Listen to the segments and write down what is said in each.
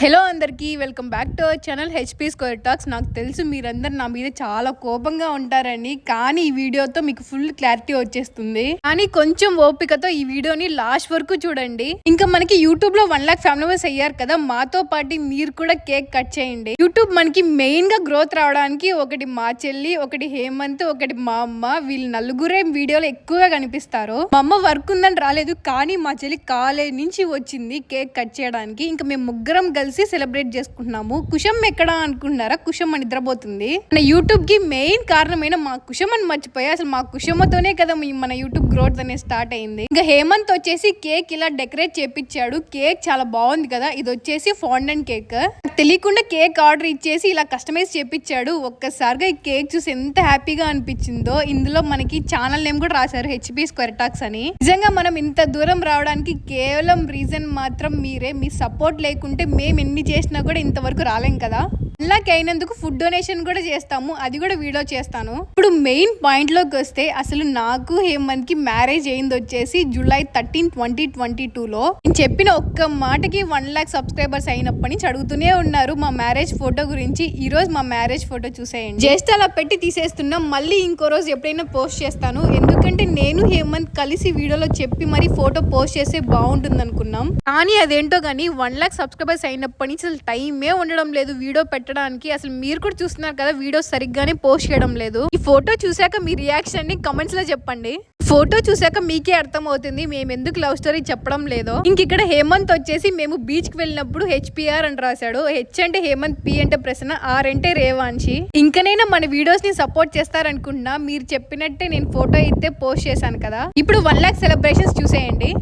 Hello అందరికీ welcome back to our channel HP square talks నాకు తెలుసు మీరందరు నా మీద చాలా కోపంగా ఉంటారని కానీ ఈ వీడియోతో మీకు ఫుల్ క్లారిటీ వచ్చేస్తుంది. కానీ కొంచెం ఓపికతో ఈ వీడియోని లాస్ట్ వరకు చూడండి. ఇంకా మనకి యూట్యూబ్లో వన్ లాక్ ఫ్యామిలీ మెంబర్స్ అయ్యారు కదా మాతో పాటు మీరు కూడా కేక్ కట్ చేయండి. యూట్యూబ్ మనకి మెయిన్గా గ్రోత్ రావడానికి ఒకటి మా చెల్లి ఒకటి హేమంత్ ఒకటి మా అమ్మ వీళ్ళు నలుగురే వీడియోలో ఎక్కువగా కనిపిస్తారు. మా అమ్మ వర్క్ ఉందని రాలేదు కానీ మా చెల్లి కాలేజ్ నుంచి వచ్చింది కేక్ కట్ చేయడానికి. ఇంకా మేము ముగ్గురం కలిసి సెలబ్రేట్ చేసుకుంటున్నాము. కుషం ఎక్కడ అనుకుంటున్నారా? కుషం అని నిద్రపోతుంది. మన యూట్యూబ్కి మెయిన్ కారణమైన మా కుషం అని మర్చిపోయా అసలు మా కుషమ్మతోనే కదా మన యూట్యూబ్ గ్రోత్ అనేది స్టార్ట్ అయింది. ఇంకా హేమంత్ వచ్చేసి కేక్ ఇలా డెకరేట్ చేపించాడు కేక్ చాలా బాగుంది కదా. ఇది వచ్చేసి ఫాండెంట్ కేక్. తెలియకుండా కేక్ ఆర్డర్ ఇచ్చేసి ఇలా కస్టమైజ్ చేపించాడు ఒక్కసారిగా ఈ కేక్ చూసి ఎంత హ్యాపీగా అనిపించిందో. ఇందులో మనకి ఛానల్ నేమ్ కూడా రాశారు హెచ్పి స్క్వేర్ టాక్స్ అని. నిజంగా మనం ఇంత దూరం రావడానికి కేవలం రీజన్ మాత్రం మీరే. మీ సపోర్ట్ లేకుంటే మేము ఎన్ని చేసినా కూడా ఇంతవరకు రాలేం కదా? లక్ అయినందుకు ఫుడ్ డొనేషన్ కూడా చేస్తాము. అది కూడా వీడియో చేస్తాను. ఇప్పుడు మెయిన్ పాయింట్లోకి వస్తే అసలు నాకు హేమంత్కి మ్యారేజ్ అయింది వచ్చేసి July thirteen twenty twenty two లో నేను చెప్పిన ఒక్క మాటకి వన్ లాక్ సబ్స్క్రైబర్స్ అయినప్పటి నుంచి అడుగుతూనే ఉన్నారు మా మ్యారేజ్ ఫోటో గురించి. ఈ రోజు మా మ్యారేజ్ ఫోటో చూసేయండి. జస్ట్ అలా పెట్టి తీసేస్తున్నాం మళ్ళీ ఇంకో రోజు ఎప్పుడైనా పోస్ట్ చేస్తాను. ఎందుకంటే నేను హేమంత్ కలిసి వీడియోలో చెప్పి మరి ఫోటో పోస్ట్ చేస్తే బాగుంటుంది అనుకున్నాం కానీ అదేంటో కానీ వన్ లాక్ సబ్స్క్రైబర్స్ అయినప్పటి నుంచి అసలు టైమే ఉండడం లేదు. వీడియో పెట్టడానికి అసలు మీరు కూడా చూస్తున్నారు కదా వీడియో సరిగ్గానే పోస్ట్ చేయడం లేదు. ఈ ఫోటో చూసాక మీ రియాక్షన్ని కమెంట్స్లో చెప్పండి. ఫోటో చూసాక మీకే అర్థమవుతుంది మేము ఎందుకు లవ్ స్టోరీ చెప్పడం లేదో. ఇంక ఇక్కడ హేమంత్ వచ్చేసి మేము బీచ్కి వెళ్ళినప్పుడు హెచ్పిఆర్ అని రాశాడు. హెచ్ అంటే హేమంత్ పి అంటే ప్రశ్న ఆర్ అంటే రేవాంశి. ఇంకనైనా మన వీడియోస్ని సపోర్ట్ చేస్తారనుకుంటున్నా మీరు చెప్పినట్టే నేను ఫోటో అయితే పోస్ట్ చేశాను కదా. ఇప్పుడు వన్ లాక్ సెలబ్రేషన్స్ చూసేయండి.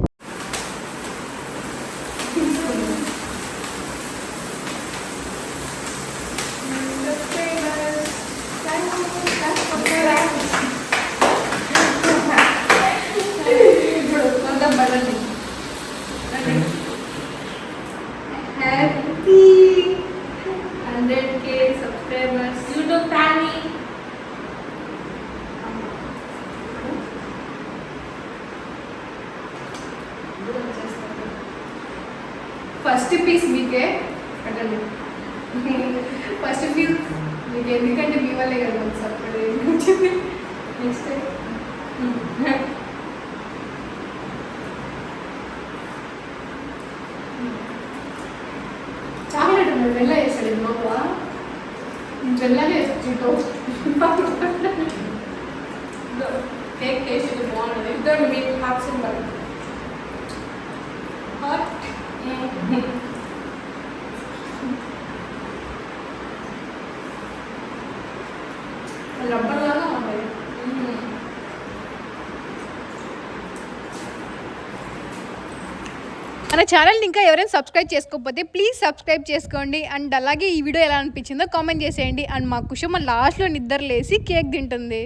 ఫస్ట్ పీస్ మీకే. కట్టండి ఫస్ట్ పీస్ మీకు ఎందుకంటే మీ వల్లే కదా మాకు సపోర్ట్ వచ్చింది నెక్స్ట్ చాక్లెట్ ఉన్నాడు వెళ్ళ వేసాడు ఇది లోపల వెళ్ళనే కేక్ టేస్ట్ బాగుంటుంది. ఇద్దరు మీకు హార్ట్స్ ఉండాలి రబ్బర్ లాగా మన ఛానల్ని ఇంకా ఎవరైనా సబ్స్క్రైబ్ చేసుకోకపోతే ప్లీజ్ సబ్స్క్రైబ్ చేసుకోండి. అండ్ అలాగే ఈ వీడియో ఎలా అనిపించిందో కామెంట్ చేసేయండి. అండ్ మా కుషమ్మ లాస్ట్లో నిద్ర లేసి కేక్ తింటుంది.